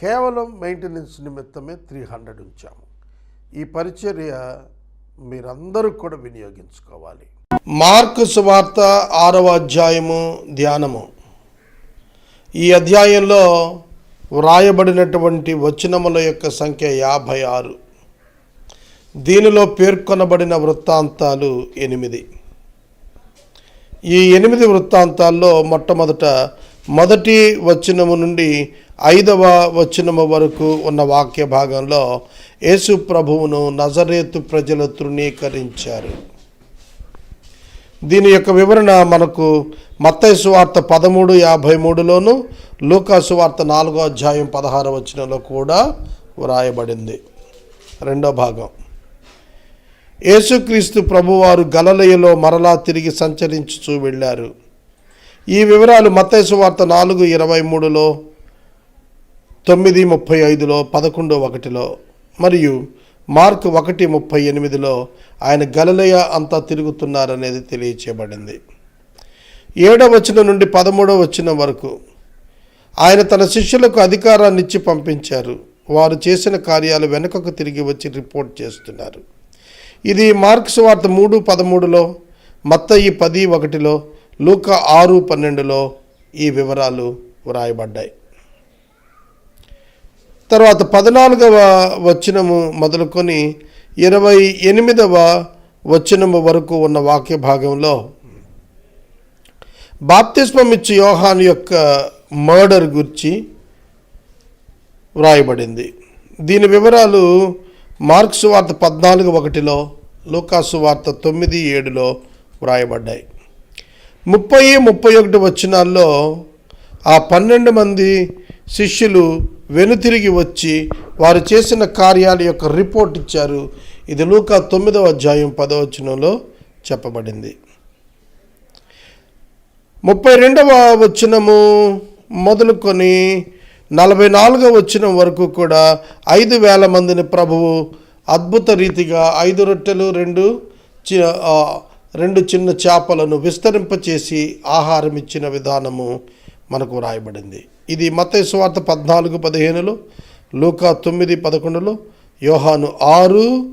కేవలం మెయింటెనెన్స్ నిమిత్తమే three hundred ఉంచాము. ఈ పరిచర్య మీరందరూ కూడా వినియోగించుకోవాలి. మార్కు సువార్త ఆరవ అధ్యాయము ధ్యానము. ఈ అధ్యాయంలో వ్రాయబడినటువంటి వచనముల యొక్క సంఖ్య యాభై ఆరు. దీనిలో పేర్కొనబడిన వృత్తాంతాలు ఎనిమిది. ఈ ఎనిమిది వృత్తాంతాల్లో మొట్టమొదట మొదటి వచనము నుండి ఐదవ వచనము వరకు ఉన్న వాక్య భాగంలో యేసు ప్రభువును నజరేతు ప్రజలు తృణీకరించారు. దీని యొక్క వివరణ మనకు మత్తైసు వార్త పదమూడు యాభై మూడులోను లూకాసు వార్త నాలుగో అధ్యాయం పదహారు వచనంలో కూడా వ్రాయబడింది. రెండో భాగం. యేసుక్రీస్తు ప్రభువారు గలలయలో మరలా తిరిగి సంచరించుచూ వెళ్ళారు. ఈ వివరాలు మత్తైసు వార్త నాలుగు ఇరవై మూడులో తొమ్మిది ముప్పై ఐదులో పదకొండు ఒకటిలో మరియు మార్క్ ఒకటి ముప్పై ఎనిమిదిలో ఆయన గలలయ అంతా తిరుగుతున్నారనేది తెలియచేయబడింది. ఏడవ వచనం నుండి పదమూడవ వచనం వరకు ఆయన తన శిష్యులకు అధికారాన్ని ఇచ్చి పంపించారు. వారు చేసిన కార్యాలు వెనుకకు తిరిగి వచ్చి రిపోర్ట్ చేస్తున్నారు. ఇది మార్క్స్ వార్త మూడు పదమూడులో మత్తయి పది ఒకటిలో లూక ఆరు పన్నెండులో ఈ వివరాలు వ్రాయబడ్డాయి. తర్వాత పద్నాలుగవ వచనము మొదలుకొని ఇరవై ఎనిమిదవ వచనము వరకు ఉన్న వాక్య భాగంలో బాప్తిస్మం ఇచ్చి యోహాన్ యొక్క మర్డర్ గురించి వ్రాయబడింది. దీని వివరాలు మార్క్స్ వార్త పద్నాలుగు ఒకటిలో లూకాసు వార్త తొమ్మిది ఏడులో వ్రాయబడ్డాయి. ముప్పై ముప్పై ఒకటి వచనాల్లో ఆ పన్నెండు మంది శిష్యులు వెనుతిరిగి వచ్చి వారు చేసిన కార్యాల యొక్క రిపోర్ట్ ఇచ్చారు. ఇది లూకా తొమ్మిదవ అధ్యాయం పదవచనంలో చెప్పబడింది. ముప్పై రెండవ వచనము మొదలుకొని నలభై నాలుగవ వచనం వరకు కూడా ఐదు వేల మందిని ప్రభువు అద్భుత రీతిగా ఐదు రొట్టెలు రెండు చి రెండు చిన్న చేపలను విస్తరింపచేసి ఆహారం ఇచ్చిన విధానము మనకు రాయబడింది. ఇది మత్తయి సువార్త పద్నాలుగు పదిహేనులో లూకా తొమ్మిది పదకొండులో యోహాను ఆరు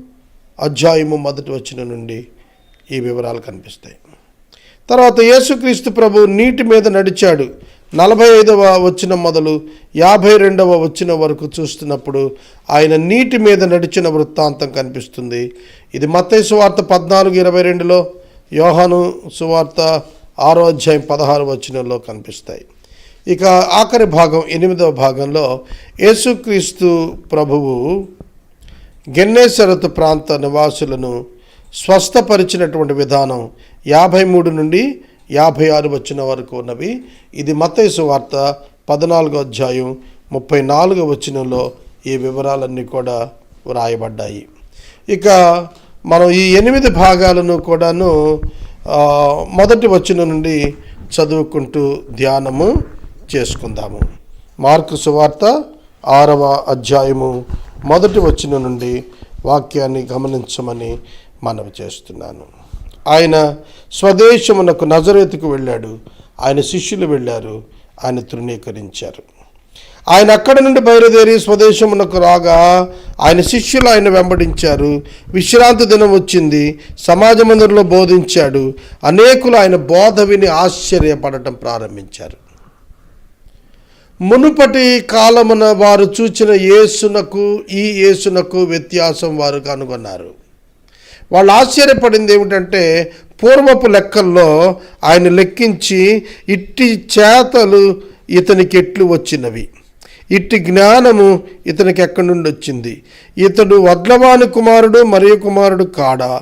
అధ్యాయము మొదటి వచ్చిన నుండి ఈ వివరాలు కనిపిస్తాయి. తర్వాత యేసుక్రీస్తు ప్రభు నీటి మీద నడిచాడు. నలభై ఐదవ వచ్చిన మొదలు యాభై రెండవ వచ్చిన వరకు చూస్తున్నప్పుడు ఆయన నీటి మీద నడిచిన వృత్తాంతం కనిపిస్తుంది. ఇది మత్తయి సువార్త పద్నాలుగు ఇరవై రెండులో యోహాను సువార్త ఆరో అధ్యాయం పదహారు వచనంలో కనిపిస్తాయి. ఇక ఆఖరి భాగం ఎనిమిదవ భాగంలో యేసుక్రీస్తు ప్రభువు గెన్నేసరతు ప్రాంత నివాసులను స్వస్థపరిచినటువంటి విధానం యాభై మూడు నుండి యాభై ఆరు వచ్చిన వరకు ఉన్నవి. ఇది మత్తయి వార్త పద్నాలుగో అధ్యాయం ముప్పై నాలుగో వచనంలో ఈ వివరాలన్నీ కూడా వ్రాయబడ్డాయి. ఇక మనం ఈ ఎనిమిది భాగాలను కూడాను మొదటి వచనం నుండి చదువుకుంటూ ధ్యానము. చేసుకుందాము. మార్కు సువార్త ఆరవ అధ్యాయము మొదటి వచ్చిన నుండి వాక్యాన్ని గమనించమని మనవి చేస్తున్నాను. ఆయన స్వదేశమునకు నజరేతుకు వెళ్ళాడు. ఆయన శిష్యులు వెళ్ళారు. ఆయన తృణీకరించారు. ఆయన అక్కడి నుండి బయలుదేరి స్వదేశమునకు రాగా ఆయన శిష్యులు ఆయన వెంబడించారు. విశ్రాంతి దినం వచ్చింది. సమాజ మందిరంలో బోధించాడు. అనేకులు ఆయన బోధ విని ఆశ్చర్యపడటం ప్రారంభించారు. మునుపటి కాలమున వారు చూచిన యేసునకు ఈ యేసునకు వ్యత్యాసం వారు కనుగొన్నారు. వాళ్ళు ఆశ్చర్యపడింది ఏమిటంటే పూర్వపు లెక్కల్లో ఆయన లెక్కించి ఇట్టి చేతలు ఇతనికి ఎట్లు వచ్చినవి. ఇట్టి జ్ఞానము ఇతనికి ఎక్కడి నుండి వచ్చింది? ఇతడు వడ్లవాని కుమారుడు మరియు కుమారుడు కాడా?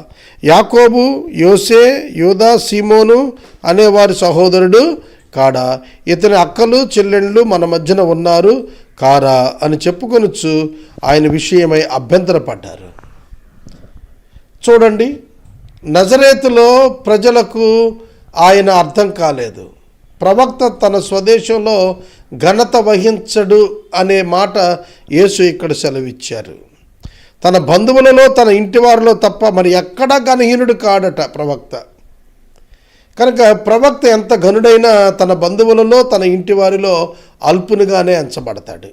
యాకోబు యోసే యోదా సీమోను అనేవారి సహోదరుడు కాడా ఇతని అక్కలు చెల్లెళ్ళు మన మధ్యన ఉన్నారు కారా అని చెప్పుకొనొచ్చు ఆయన విషయమై అభ్యంతరపడ్డారు. చూడండి నజరేతులో ప్రజలకు ఆయన అర్థం కాలేదు. ప్రవక్త తన స్వదేశంలో ఘనత వహించడు అనే మాట యేసు ఇక్కడ సెలవిచ్చారు. తన బంధువులలో తన ఇంటివారిలో తప్ప మరి ఎక్కడా గణహీనుడు కాడట ప్రవక్త. కనుక ప్రవక్త ఎంత ఘనుడైనా తన బంధువులలో తన ఇంటి వారిలో అల్పునిగానే ఎంచబడతాడు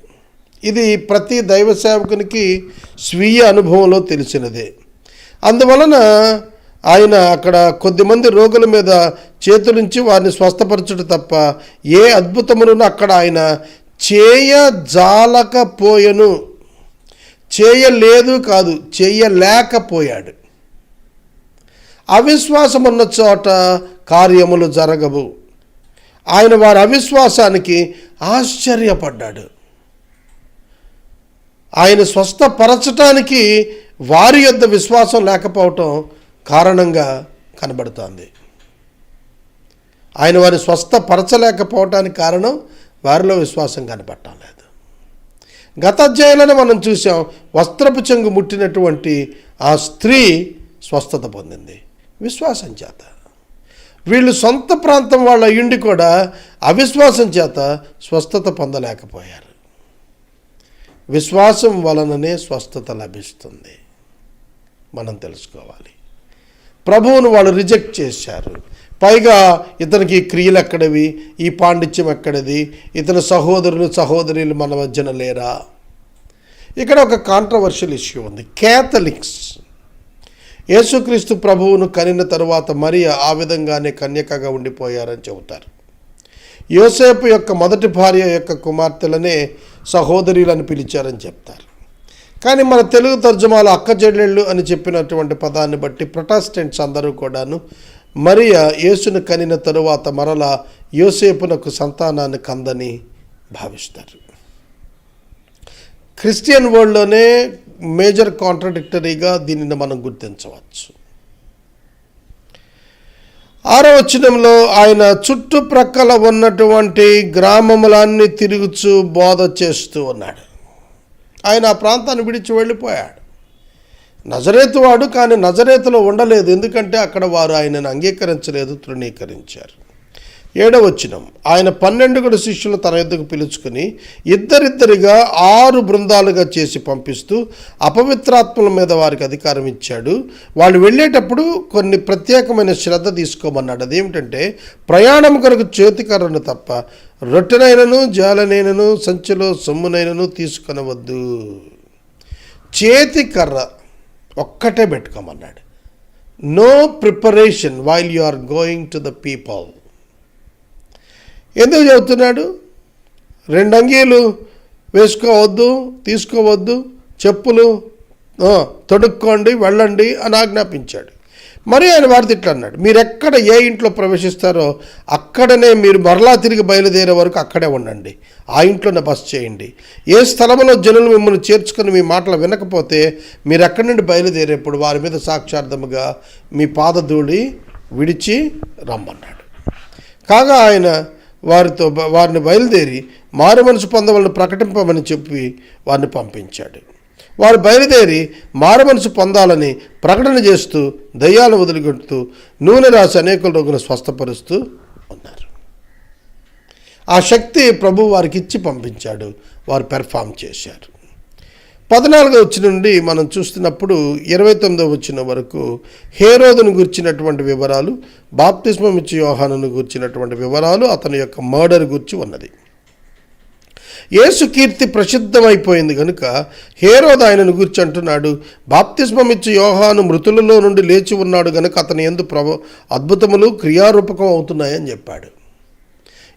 ఇది ప్రతి దైవ సేవకునికి స్వీయ అనుభవంలో తెలిసినదే. అందువలన ఆయన అక్కడ కొద్దిమంది రోగుల మీద చేతులుంచి వారిని స్వస్థపరచుడు తప్ప ఏ అద్భుతములను అక్కడ ఆయన చేయజాలకపోయను. చేయలేదు కాదు చేయలేకపోయాడు. అవిశ్వాసం ఉన్న చోట కార్యములు జరగవు. ఆయన వారి అవిశ్వాసానికి ఆశ్చర్యపడ్డాడు. ఆయన స్వస్థపరచటానికి వారి యొద్ద విశ్వాసం లేకపోవటం కారణంగా కనబడుతోంది. ఆయన వారిని స్వస్థపరచలేకపోవటానికి కారణం వారిలో విశ్వాసం కనపడటం లేదు. గత అధ్యాయంలోనే మనం చూసాం వస్త్రపు చెంగు ముట్టినటువంటి ఆ స్త్రీ స్వస్థత పొందింది. విశ్వాసం చేత. వీళ్ళు సొంత ప్రాంతం వాళ్ళ అయ్యుండి కూడా అవిశ్వాసం చేత స్వస్థత పొందలేకపోయారు. విశ్వాసం వలననే స్వస్థత లభిస్తుంది. మనం తెలుసుకోవాలి. ప్రభువును వాళ్ళు రిజెక్ట్ చేశారు. పైగా ఇతనికి ఈ క్రియలు ఎక్కడవి? ఈ పాండిత్యం ఎక్కడది? ఇతని సహోదరులు సహోదరులు మన మధ్యన లేరా? ఇక్కడ ఒక కాంట్రవర్షియల్ ఇష్యూ ఉంది. క్యాథలిక్స్ యేసుక్రీస్తు ప్రభువును కనిన తరువాత మరియ ఆ విధంగానే కన్యకగా ఉండిపోయారని చెబుతారు. యోసేపు యొక్క మొదటి భార్య యొక్క కుమార్తెలనే సహోదరులని పిలిచారని చెప్తారు. కానీ మన తెలుగు తర్జుమాలో అక్క చెల్లెళ్ళు అని చెప్పినటువంటి పదాన్ని బట్టి ప్రొటెస్టెంట్స్ అందరూ కూడాను మరియ యేసును కనిన తరువాత మరలా యోసేపునకు సంతానాన్ని కందని భావిస్తారు. క్రిస్టియన్ వరల్డ్లోనే మేజర్ కాంట్రడిక్టరీగా దీనిని మనం గుర్తించవచ్చు. ఆరో వచనంలో ఆయన చుట్టుప్రక్కల ఉన్నటువంటి గ్రామములన్నీ తిరుగుచూ బోధ చేస్తూ ఉన్నాడు. ఆయన ఆ ప్రాంతాన్ని విడిచి వెళ్ళిపోయాడు. నజరేతు వాడు కానీ నజరేతులో ఉండలేదు. ఎందుకంటే అక్కడ వారు ఆయనను అంగీకరించలేదు తృణీకరించారు. ఏడవ ఆయన పన్నెండుగుడు శిష్యులు తన ఎద్దుకు పిలుచుకుని ఇద్దరిద్దరిగా ఆరు బృందాలుగా చేసి పంపిస్తూ అపవిత్రాత్మల మీద వారికి అధికారం ఇచ్చాడు. వాళ్ళు వెళ్ళేటప్పుడు కొన్ని ప్రత్యేకమైన శ్రద్ధ తీసుకోమన్నాడు. అదేమిటంటే ప్రయాణం కొరకు చేతికర్రను తప్ప రొట్టెనైనను జాలనైనను సంచిలో సొమ్మునైనను తీసుకొనవద్దు. చేతి కర్ర ఒక్కటే పెట్టుకోమన్నాడు. No preparation while you are going to the people ఎందుకు చెబుతున్నాడు రెండు అంగీలు వేసుకోవద్దు తీసుకోవద్దు చెప్పులు తొడుక్కోండి వెళ్ళండి అని ఆజ్ఞాపించాడు. మరి ఆయన వారితో ఇట్లా అన్నాడు మీరు ఎక్కడ ఏ ఇంట్లో ప్రవేశిస్తారో అక్కడనే మీరు మరలా తిరిగి బయలుదేరే వరకు అక్కడే ఉండండి. ఆ ఇంట్లోనే బస్ చేయండి. ఏ స్థలంలో జనులు మిమ్మల్ని చేర్చుకుని మీ మాటలు వినకపోతే మీరు ఎక్కడి నుండి బయలుదేరేప్పుడు వారి మీద సాక్షార్థముగా మీ పాదధూళి విడిచి రమ్మన్నాడు. కాగా ఆయన వారితో వారిని బయలుదేరి మారు మనసు పొందవలను ప్రకటింపమని చెప్పి వారిని పంపించాడు. వారు బయలుదేరి మారు మనసు పొందాలని ప్రకటన చేస్తూ దయ్యాలు వదిలిగొడుతూ నూనె రాసి అనేక రోగులను స్వస్థపరుస్తూ ఉన్నారు. ఆ శక్తి ప్రభు వారికి ఇచ్చి పంపించాడు. వారు పెర్ఫామ్ చేశారు. పద్నాలుగో వచ్చిన నుండి మనం చూస్తున్నప్పుడు ఇరవై తొమ్మిదో వచ్చిన వరకు హేరోదును గుర్చినటువంటి వివరాలు బాప్తిస్మం ఇచ్చి యోహానును గుర్చినటువంటి వివరాలు అతని యొక్క మర్డర్ గురించి ఉన్నది. యేసు కీర్తి ప్రసిద్ధమైపోయింది కనుక హేరోద్ ఆయనను గురించి అంటున్నాడు బాప్తిస్మమిచ్చి యోహాను మృతులలో నుండి లేచి ఉన్నాడు కనుక అతని ఎందు ప్రభ అద్భుతములు క్రియారూపకం అవుతున్నాయని చెప్పాడు.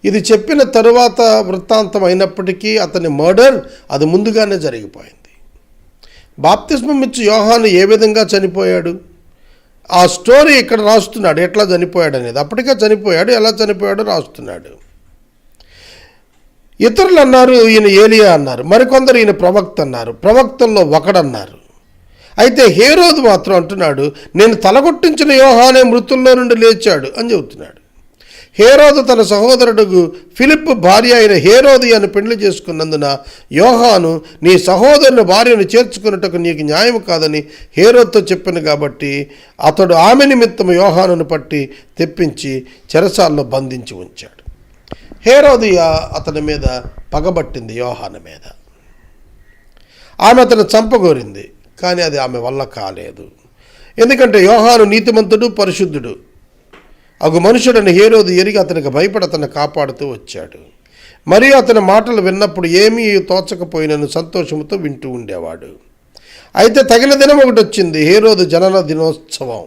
ఇది చెప్పిన తరువాత వృత్తాంతం అయినప్పటికీ అతని మర్డర్ అది ముందుగానే జరిగిపోయింది. బాప్తిస్మం ఇచ్చి యోహాను ఏ విధంగా చనిపోయాడు? ఆ స్టోరీ ఇక్కడ రాస్తున్నాడు. ఎట్లా చనిపోయాడు అనేది. అప్పటికే చనిపోయాడు. ఎలా చనిపోయాడో రాస్తున్నాడు. ఇతరులు అన్నారు ఈయన ఏలియా అన్నారు. మరికొందరు ఈయన ప్రవక్త అన్నారు. ప్రవక్తల్లో ఒకడన్నారు. అయితే హేరోదు మాత్రం అంటున్నాడు నేను తలగొట్టించిన యోహానే మృతుల్లో నుండి లేచాడు అని చెబుతున్నాడు. హేరోదు తన సహోదరుడు ఫిలిప్ భార్య అయిన హేరోదియను పెండ్లి పెళ్ళి చేసుకున్నందున యోహాను నీ సహోదరుని భార్యను చేర్చుకున్నట్టుకు నీకు న్యాయం కాదని హేరోద్తో చెప్పాను కాబట్టి అతడు ఆమె నిమిత్తం యోహానును పట్టి తెప్పించి చెరసాల్లో బంధించి ఉంచాడు. హేరోదియ అతని మీద పగబట్టింది యోహాను మీద. ఆమె అతను చంపగోరింది కానీ అది ఆమె వల్ల కాలేదు. ఎందుకంటే యోహాను నీతిమంతుడు పరిశుద్ధుడు. అగు మనుషుడని హేరోదు ఎరిగి అతనికి భయపడి అతను కాపాడుతూ వచ్చాడు. మరియు అతని మాటలు విన్నప్పుడు ఏమీ తోచకపోయినను సంతోషంతో వింటూ ఉండేవాడు. అయితే తగిన దినం ఒకటి వచ్చింది హేరోదు జనన దినోత్సవం.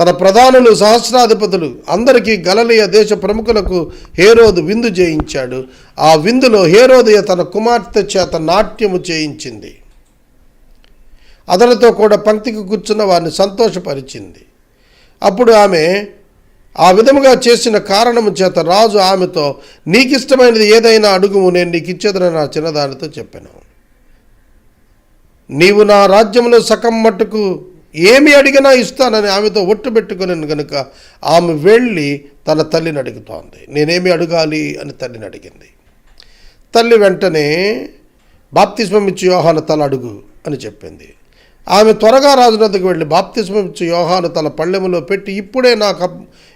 తన ప్రధానులు సహస్రాధిపతులు అందరికీ గలలియ దేశ ప్రముఖులకు హేరోదు విందు చేయించాడు. ఆ విందులో హేరోదయ తన కుమార్తె చేత నాట్యము చేయించింది. అతనితో కూడా పంక్తికి కూర్చున్న వారిని సంతోషపరిచింది. అప్పుడు ఆమె ఆ విధముగా చేసిన కారణము చేత రాజు ఆమెతో నీకిష్టమైనది ఏదైనా అడుగుము నేను నీకు ఇచ్చేదని నా చిన్నదానితో చెప్పాను. నీవు నా రాజ్యంలో సగం మట్టుకు ఏమి అడిగినా ఇస్తానని ఆమెతో ఒట్టు పెట్టుకుని కనుక ఆమె వెళ్ళి తన తల్లిని అడుగుతోంది. నేనేమి అడగాలి? అని తల్లిని అడిగింది. తల్లి వెంటనే బాప్తిస్మం ఇచ్చి యోహాను తల అడుగు అని చెప్పింది. ఆమె త్వరగా రాజునద్దకు వెళ్ళి బాప్తిస్మం యోహాను తల పళ్ళెములో పెట్టి ఇప్పుడే నాకు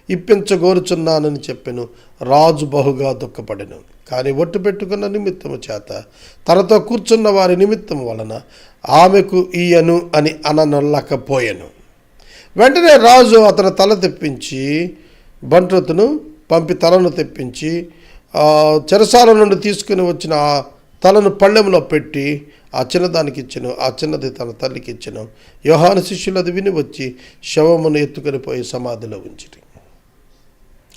ఇప్పించగోరుచున్నానని చెప్పెను. రాజు బహుగా దుఃఖపడెను. కానీ ఒట్టు పెట్టుకున్న నిమిత్తము చేత తనతో కూర్చున్న వారి నిమిత్తం వలన ఆమెకు ఈయను అని అననొల్లకపోయెను. వెంటనే రాజు అతను తల తెప్పించి బంట్రతును పంపి తలను తెప్పించి చెరసాల నుండి తీసుకుని వచ్చిన ఆ తలను పళ్ళెంలో పెట్టి ఆ చిన్నదానికి ఇచ్చెను ఆ చిన్నది తన తల్లికి ఇచ్చెను యోహాను శిష్యులు అది విని వచ్చి శవమును ఎత్తుకొని పోయి సమాధిలో ఉంచిరి.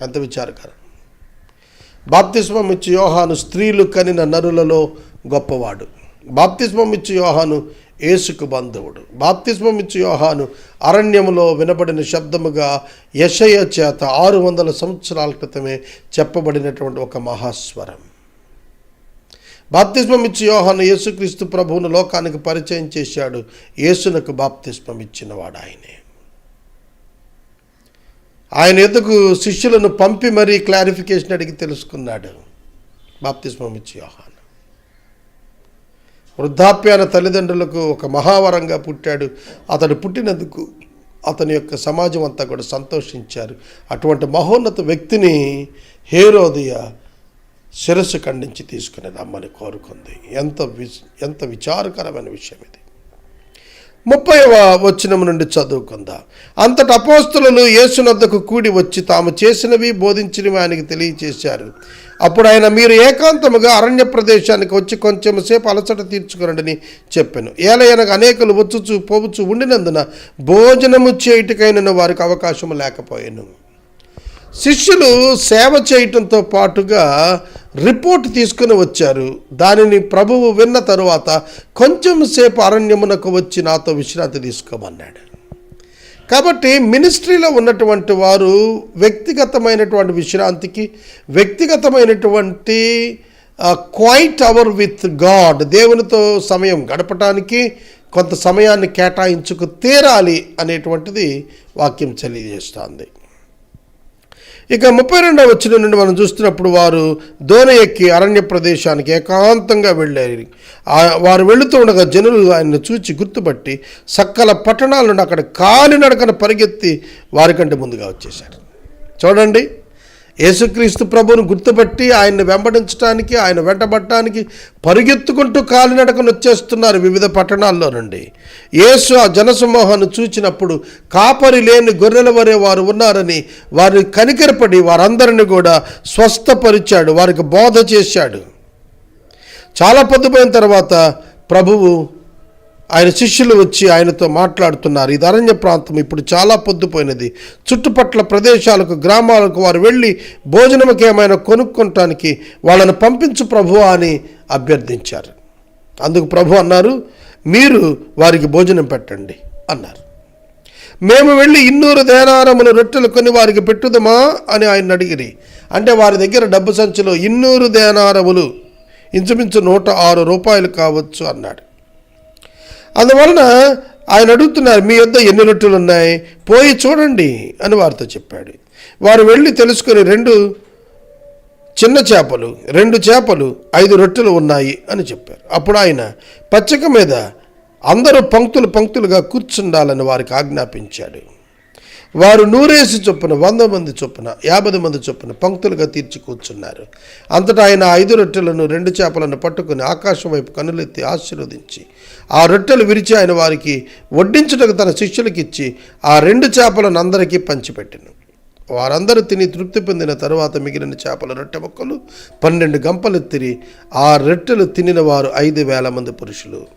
అంత విచారకరం. బాప్తిస్మం ఇచ్చి యోహాను స్త్రీలు కనిన నరులలో గొప్పవాడు. బాప్తిస్మం ఇచ్చి యోహాను ఏసుకు బంధువుడు. బాప్తిస్మం ఇచ్చి యోహాను అరణ్యములో వినబడిన శబ్దముగా యశయ చేత ఆరు వందల సంవత్సరాల క్రితమే చెప్పబడినటువంటి ఒక మహాస్వరం. బాప్తిస్మం ఇచ్చి యోహాను యేసుక్రీస్తు ప్రభువును లోకానికి పరిచయం చేశాడు. యేసునకు బాప్తిస్మం ఇచ్చినవాడు ఆయనే. ఆయన ఎదుకు శిష్యులను పంపి మరీ క్లారిఫికేషన్ అడిగి తెలుసుకున్నాడు? బాప్తిస్మం ఇచ్చి యోహాను. వృద్ధాప్యాన తల్లిదండ్రులకు ఒక మహావరంగా పుట్టాడు. అతడు పుట్టినందుకు అతని యొక్క సమాజం అంతా కూడా సంతోషించారు. అటువంటి మహోన్నత వ్యక్తిని హేరోదియ శిరస్సు ఖండించి తీసుకుని రమ్మని కోరుకుంది. ఎంత వి ఎంత విచారకరమైన విషయం ఇది. ముప్పై వచనం నుండి చదువుకుందాం. అంతట అపోస్తులు యేసునద్దకు కూడి వచ్చి తాము చేసినవి బోధించినవి ఆయనకి తెలియచేశారు. అప్పుడు ఆయన మీరు ఏకాంతముగా అరణ్య ప్రదేశానికి వచ్చి కొంచెం సేపు అలసట తీర్చుకురండి చెప్పాను. ఏలయనగా అనేకులు వచ్చుచు పోవచ్చు ఉండినందున భోజనము చేయుటకైన వారికి అవకాశం లేకపోయాను. శిష్యులు సేవ చేయటంతో పాటుగా రిపోర్ట్ తీసుకుని వచ్చారు. దానిని ప్రభువు విన్న తరువాత కొంచెం సేపు అరణ్యమునకు వచ్చి నాతో విశ్రాంతి తీసుకోమన్నాడు. కాబట్టి మినిస్ట్రీలో ఉన్నటువంటి వారు వ్యక్తిగతమైనటువంటి విశ్రాంతికి వ్యక్తిగతమైనటువంటి క్వైట్ అవర్ విత్ గాడ్ దేవునితో సమయం గడపటానికి కొంత సమయాన్ని కేటాయించుకు తీరాలి అనేటువంటిది వాక్యం తెలియజేస్తోంది. ఇక ముప్పై రెండవ వచ్చిన నుండి మనం చూస్తున్నప్పుడు వారు దోన ఎక్కి అరణ్య ప్రదేశానికి ఏకాంతంగా వెళ్ళారు. వారు వెళుతూ ఉండగా జనులు ఆయన్ని చూచి గుర్తుపట్టి సకల పట్టణాల నుండి అక్కడ కాలినడకన పరిగెత్తి వారికంటే ముందుగా వచ్చేశారు. చూడండి. యేసుక్రీస్తు ప్రభువును గుర్తుపట్టి ఆయన్ని వెంబడించడానికి ఆయన వెంటబట్టడానికి పరిగెత్తుకుంటూ కాలినడకను వచ్చేస్తున్నారు వివిధ పట్టణాల్లో నుండి. యేసు ఆ జనసమూహాన్ని చూచినప్పుడు కాపరి లేని గొర్రెల వరే వారు ఉన్నారని వారిని కనికరపడి వారందరిని కూడా స్వస్థపరిచాడు వారికి బోధ చేశాడు. చాలా పొద్దుపోయిన తర్వాత ప్రభువు ఆయన శిష్యులు వచ్చి ఆయనతో మాట్లాడుతున్నారు. ఇది అరణ్య ప్రాంతం ఇప్పుడు చాలా పొద్దుపోయినది. చుట్టుపట్ల ప్రదేశాలకు గ్రామాలకు వారు వెళ్ళి భోజనంకి ఏమైనా కొనుక్కోటానికి వాళ్ళను పంపించు ప్రభు అని అభ్యర్థించారు. అందుకు ప్రభు అన్నారు మీరు వారికి భోజనం పెట్టండి అన్నారు. మేము వెళ్ళి ఇన్నూరు దేనారములు రొట్టెలు కొని వారికి పెట్టుదమా అని ఆయన అడిగిరి. అంటే వారి దగ్గర డబ్బు సంచిలో ఇన్నూరు దేనారములు ఇంచుమించు నూట ఆరు రూపాయలు కావచ్చు అన్నాడు. అందువలన ఆయన అడుగుతున్నారు మీ యొద్ద ఎన్ని రొట్టెలు ఉన్నాయి పోయి చూడండి అని వారితో చెప్పాడు. వారు వెళ్ళి తెలుసుకుని రెండు చిన్న చేపలు రెండు చేపలు ఐదు రొట్టెలు ఉన్నాయి అని చెప్పారు. అప్పుడు ఆయన పచ్చిక మీద అందరూ పంక్తులు పంక్తులుగా కూర్చుండాలని వారికి ఆజ్ఞాపించాడు. వారు నూరేసి చొప్పున వంద మంది చొప్పున యాభై మంది చొప్పున పంక్తులుగా తీర్చి కూర్చున్నారు. అంతటా ఆయన ఐదు రొట్టెలను రెండు చేపలను పట్టుకుని ఆకాశం వైపు కనులెత్తి ఆశీర్వదించి ఆ రొట్టెలు విరిచి ఆయన వారికి వడ్డించుటకు తన శిష్యులకిచ్చి ఆ రెండు చేపలను అందరికీ పంచిపెట్టెను. వారందరూ తిని తృప్తి పొందిన తరువాత మిగిలిన చేపల రొట్టె మొక్కలు పన్నెండు గంపలు తిరి ఆ రొట్టెలు తినిన వారు ఐదు వేల మంది పురుషులు.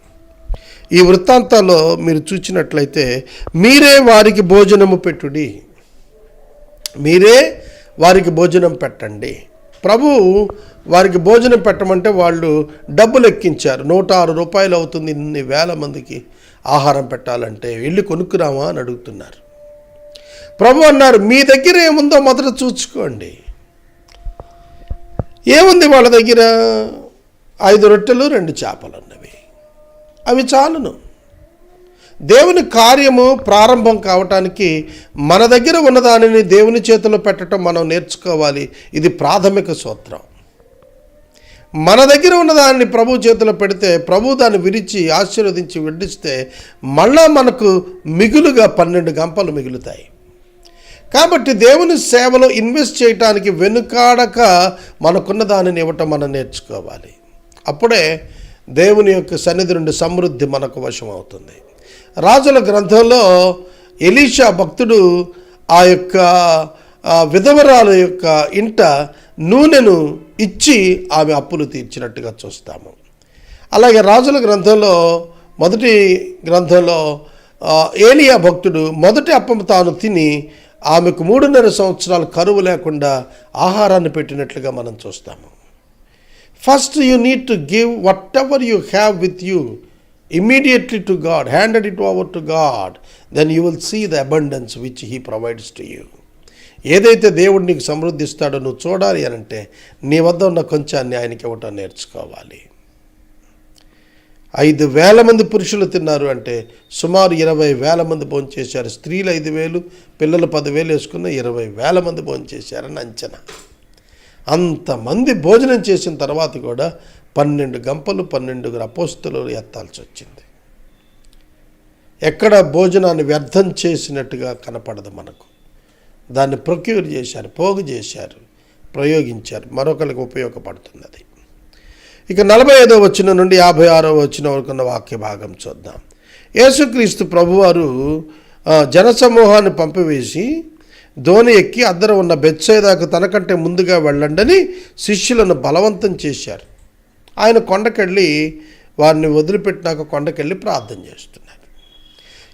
ఈ వృత్తాంతాల్లో మీరు చూచినట్లయితే మీరే వారికి భోజనము పెట్టుడి. మీరే వారికి భోజనం పెట్టండి. ప్రభు వారికి భోజనం పెట్టమంటే వాళ్ళు డబ్బులు ఎక్కించారు నూట ఆరు రూపాయలు అవుతుంది ఇన్ని వేల మందికి ఆహారం పెట్టాలంటే వెళ్ళి కొనుక్కురామా అని అడుగుతున్నారు. ప్రభు అన్నారు మీ దగ్గర ఏముందో మొదట చూసుకోండి. ఏముంది వాళ్ళ దగ్గర? ఐదు రొట్టెలు రెండు చేపలు ఉన్నవి అవి చాలును. దేవుని కార్యము ప్రారంభం కావటానికి మన దగ్గర ఉన్న దానిని దేవుని చేతిలో పెట్టడం మనం నేర్చుకోవాలి. ఇది ప్రాథమిక సూత్రం. మన దగ్గర ఉన్న దానిని ప్రభు చేతిలో పెడితే ప్రభు దాన్ని విరిచి ఆశీర్వదించి విడిస్తే మళ్ళా మనకు మిగులుగా పన్నెండు గంపలు మిగులుతాయి. కాబట్టి దేవుని సేవలో ఇన్వెస్ట్ చేయటానికి వెనుకాడక మనకున్న దానిని ఇవ్వటం మనం నేర్చుకోవాలి. అప్పుడే దేవుని యొక్క సన్నిధి నుండి సమృద్ధి మనకు వశం అవుతుంది రాజుల గ్రంథంలో ఎలీషా భక్తుడు ఆ యొక్క విధవరాల యొక్క ఇంట నూనెను ఇచ్చి ఆమె అప్పులు తీర్చినట్టుగా చూస్తాము. అలాగే రాజుల గ్రంథంలో మొదటి గ్రంథంలో ఏలియా భక్తుడు మొదటి అప్పం తాను తిని ఆమెకు మూడున్నర సంవత్సరాలు కరువు లేకుండా ఆహారాన్ని పెట్టినట్లుగా మనం చూస్తాము. First you need to give whatever you have with you immediately to God handed it over to God then you will see the abundance which he provides to you ఏదైతే దేవుడు నీకు సమృద్ధిస్తాడో నువ్వు చూడాలి అని అంటే నీ వద్ద ఉన్న కొంచాన్ని ఆయనకి ఇవ్వటం నేర్చుకోవాలి. ఐదు వేల మంది పురుషులు తిన్నారు అంటే సుమారు ఇరవై వేల మంది భోంచేశారు. స్త్రీలు ఐదు వేలు పిల్లలు పదివేలు వేసుకున్న ఇరవై వేల మంది భోంచేశారని అంచనా. అంతమంది భోజనం చేసిన తర్వాత కూడా పన్నెండు గంపలు పన్నెండుగురు అపోస్తులు ఎత్తాల్సి వచ్చింది. ఎక్కడ భోజనాన్ని వ్యర్థం చేసినట్టుగా కనపడదు మనకు. దాన్ని ప్రొక్యూర్ చేశారు పోగు చేశారు ప్రయోగించారు. మరొకరికి ఉపయోగపడుతుంది అది ఇక నలభై ఐదో వచ్చిన నుండి యాభై ఆరో వచ్చిన వరకు ఉన్న వాక్య భాగం చూద్దాం. యేసుక్రీస్తు ప్రభువారు జనసమూహాన్ని పంపివేసి ధోని ఎక్కి అద్దరు ఉన్న బెత్సైదాకు తనకంటే ముందుగా వెళ్ళండని శిష్యులను బలవంతం చేశారు. ఆయన కొండకెళ్ళి వారిని వదిలిపెట్టినాక కొండకెళ్ళి ప్రార్థన చేస్తున్నారు.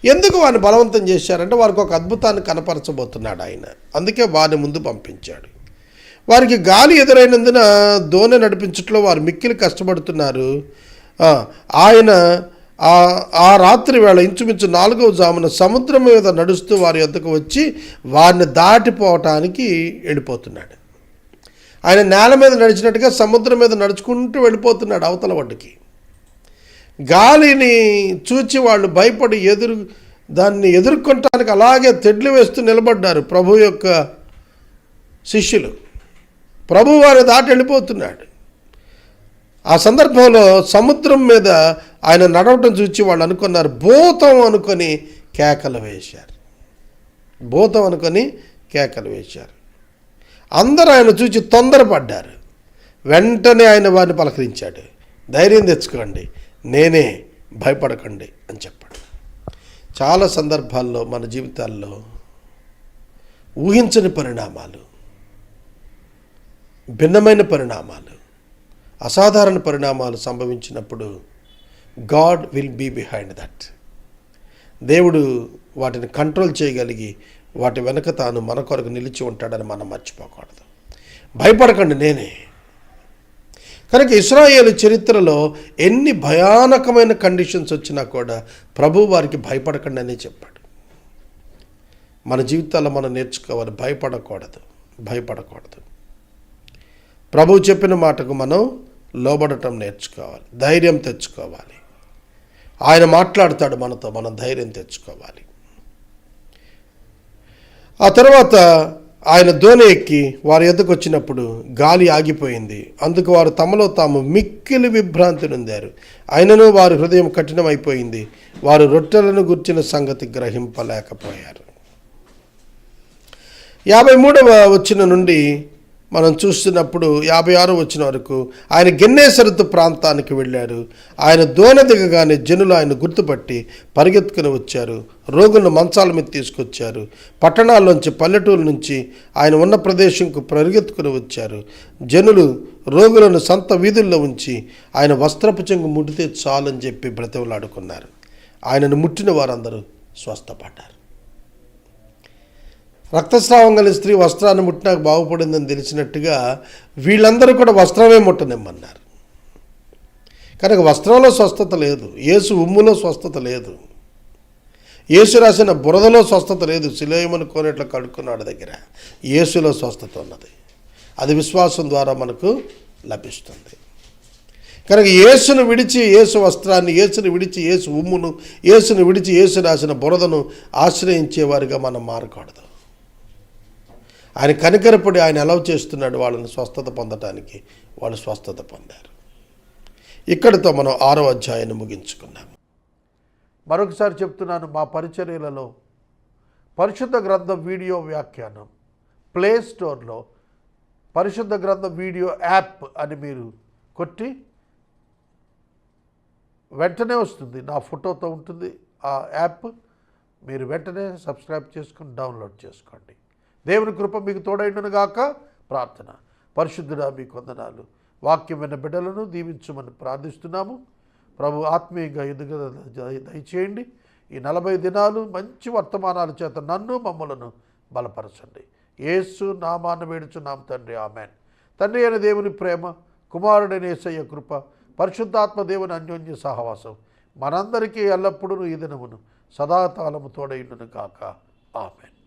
ఎందుకు వారిని బలవంతం చేశారంటే వారికి ఒక అద్భుతాన్ని కనపరచబోతున్నాడు ఆయన. అందుకే వారిని ముందు పంపించాడు. వారికి గాలి ఎదురైనందున ధోని నడిపించట్లో వారు మిక్కిలి కష్టపడుతున్నారు. ఆయన ఆ ఆ రాత్రి వేళ ఇంచుమించు నాలుగవ జామున సముద్రం మీద నడుస్తూ వారి వద్దకు వచ్చి వారిని దాటిపోవటానికి వెళ్ళిపోతున్నాడు. ఆయన నేల మీద నడిచినట్టుగా సముద్రం మీద నడుచుకుంటూ వెళ్ళిపోతున్నాడు అవతల ఒడ్డుకి. గాలిని చూచి వాళ్ళు భయపడి ఎదురు దాన్ని ఎదుర్కొనటానికి అలాగే తెడ్లు వేస్తూ నిలబడ్డారు ప్రభు యొక్క శిష్యులు. ప్రభు వారి దాటి వెళ్ళిపోతున్నాడు. ఆ సందర్భంలో సముద్రం మీద ఆయన నడవటం చూచి వాళ్ళు అనుకున్నారు భూతం అనుకొని కేకలు వేశారు. భూతం అనుకొని కేకలు వేశారు. అందరూ ఆయన చూచి తొందరపడ్డారు. వెంటనే ఆయన వారిని పలకరించాడు. ధైర్యం తెచ్చుకోండి నేనే భయపడకండి అని చెప్పాడు. చాలా సందర్భాల్లో మన జీవితాల్లో ఊహించని పరిణామాలు భిన్నమైన పరిణామాలు అసాధారణ పరిణామాలు సంభవించినప్పుడు God will be behind that. దేవుడు వాటిని కంట్రోల్ చేయగలిగి వాటి వెనక తాను మన కొరకు నిలిచి ఉంటాడని మనం మర్చిపోకూడదు. భయపడకండి నేనే. కనుక ఇస్రాయేల్ చరిత్రలో ఎన్ని భయానకమైన కండిషన్స్ వచ్చినా కూడా ప్రభు వారికి భయపడకండి అనే చెప్పాడు. మన జీవితాల్లో మనం నేర్చుకోవాలి భయపడకూడదు భయపడకూడదు. ప్రభు చెప్పిన మాటకు మనం లోబడటం నేర్చుకోవాలి. ధైర్యం తెచ్చుకోవాలి. ఆయన మాట్లాడతాడు మనతో మనం ధైర్యం తెచ్చుకోవాలి. ఆ తర్వాత ఆయన దోణి ఎక్కి వారి ఎద్దకు వచ్చినప్పుడు గాలి ఆగిపోయింది. అందుకు వారు తమలో తాము మిక్కిలి విభ్రాంతి నొందారు అయినను వారి హృదయం కఠినమైపోయింది. వారు రొట్టెలను గుర్చిన సంగతి గ్రహింపలేకపోయారు. యాభై మూడవ వచ్చిన నుండి మనం చూస్తున్నప్పుడు యాభై ఆరు వచ్చిన వరకు ఆయన గెన్నేసరతు ప్రాంతానికి వెళ్ళారు ఆయన దోణ దిగగానే జనులు ఆయన గుర్తుపట్టి పరిగెత్తుకుని వచ్చారు. రోగులను మంచాల మీద తీసుకొచ్చారు. పట్టణాల్లోంచి పల్లెటూరు నుంచి ఆయన ఉన్న ప్రదేశంకు పరిగెత్తుకుని వచ్చారు. జనులు రోగులను సొంత వీధుల్లో ఉంచి ఆయన వస్త్రపు చెంగు ముడితే చాలని చెప్పి బ్రతిమలాడుకున్నారు. ఆయనను ముట్టిన వారందరూ స్వస్థపడ్డారు. రక్తస్రావం కలిగిన స్త్రీ వస్త్రాన్ని ముట్టినాక బాగుపడిందని తెలిసినట్టుగా వీళ్ళందరూ కూడా వస్త్రమే ముట్టనిమ్మన్నారు. కనుక వస్త్రంలో స్వస్థత లేదు యేసు ఉమ్ములో స్వస్థత లేదు యేసు రాసిన బురదలో స్వస్థత లేదు శిలోయమని కోనేట్లో కడుక్కున్నాడు దగ్గర. యేసులో స్వస్థత ఉన్నది. అది విశ్వాసం ద్వారా మనకు లభిస్తుంది. కనుక యేసును విడిచి యేసు వస్త్రాన్ని యేసును విడిచి యేసు ఉమ్మును యేసును విడిచి యేసు రాసిన బురదను ఆశ్రయించేవారిగా మనం మారకూడదు. ఆయన కనికరపడి ఆయన అలవ్ చేస్తున్నాడు వాళ్ళని స్వస్థత పొందటానికి. వాళ్ళు స్వస్థత పొందారు. ఇక్కడితో మనం ఆరో అధ్యాయాన్ని ముగించుకున్నాము. మరొకసారి చెప్తున్నాను మా పరిచర్యలలో పరిశుద్ధ గ్రంథం వీడియో వ్యాఖ్యానం ప్లే స్టోర్లో పరిశుద్ధ గ్రంథం వీడియో యాప్ అని మీరు కొట్టి వెంటనే వస్తుంది. నా ఫోటోతో ఉంటుంది ఆ యాప్. మీరు వెంటనే సబ్స్క్రైబ్ చేసుకుని డౌన్లోడ్ చేసుకోండి. దేవుని కృప మీకు తోడైండును గాక. ప్రార్థన. పరిశుద్ధుడా మీ కొందనాలు వాక్యం విన్న బిడ్డలను దీవించమని ప్రార్థిస్తున్నాము. ప్రభు ఆత్మీయంగా ఎదుగుదల దయచేయండి. ఈ నలభై దినాలు మంచి వర్తమానాల చేత నన్ను మమ్మలను బలపరచండి. ఏసు నామాన్ని వేడుచున్నాం తండ్రి. ఆమెన్. తండ్రి అయిన దేవుని ప్రేమ కుమారుడైన ఏసయ్య కృప పరిశుద్ధాత్మ దేవుని అన్యోన్య సహవాసం మనందరికీ ఎల్లప్పుడూ ఈ దినమును సదాకాలము తోడైండును కాక ఆమెన్.